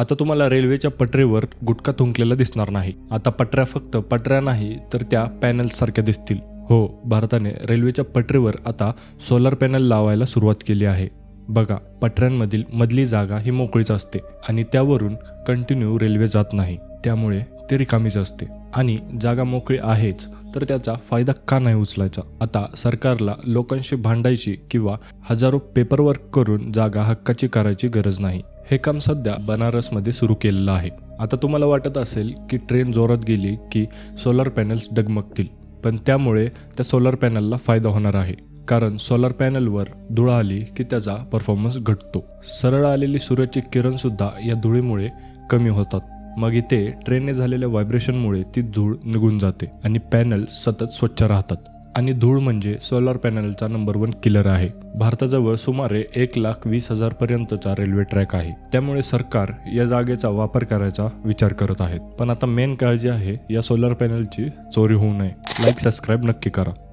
आता तुम्हाला रेल्वेच्या पटरीवर गुटखा थुंकलेला दिसणार नाही. आता पटऱ्या फक्त पटऱ्या नाही तर त्या पॅनल सारख्या दिसतील. हो भारताने रेल्वेच्या पटरीवर आता सोलर पॅनल लावायला सुरुवात केली आहे. बघा पटऱ्यांमधील मधली जागा ही मोकळीच असते आणि त्यावरून कंटिन्यू रेल्वे जात नाही. त्यामुळे ते रिकामीच असते. आणि जागा मोकळी आहेच तर त्याचा फायदा का नाही उचलायचा? आता सरकारला लोकांशी भांडायची किंवा हजारो पेपरवर्क करून जागा हक्काची करायची गरज नाही. हे काम सध्या बनारसमध्ये सुरू केलेलं आहे. आता तुम्हाला वाटत असेल की ट्रेन जोरात गेली की सोलर पॅनल्स डगमगतील पण त्यामुळे त्या सोलर पॅनलला फायदा होणार आहे. कारण सोलर पॅनलवर धुळ आली की त्याचा परफॉर्मन्स घटतो. सरळ आलेली सूर्याची किरणसुद्धा या धुळीमुळे कमी होतात. मग इथे ट्रेनने झालेल्या व्हायब्रेशनमुळे ती धूळ निघून जाते आणि पॅनल सतत स्वच्छ राहतात. आणि धूळ म्हणजे सोलर पॅनलचा नंबर वन किलर आहे. भारताजवळ सुमारे एक लाख वीस हजार पर्यंतचा रेल्वे ट्रॅक आहे. त्यामुळे सरकार या जागेचा वापर करायचा विचार करत आहेत. पण आता मेन काळजी आहे या सोलर पॅनलची. चोरी होऊ नये. लाईक सबस्क्राईब नक्की करा.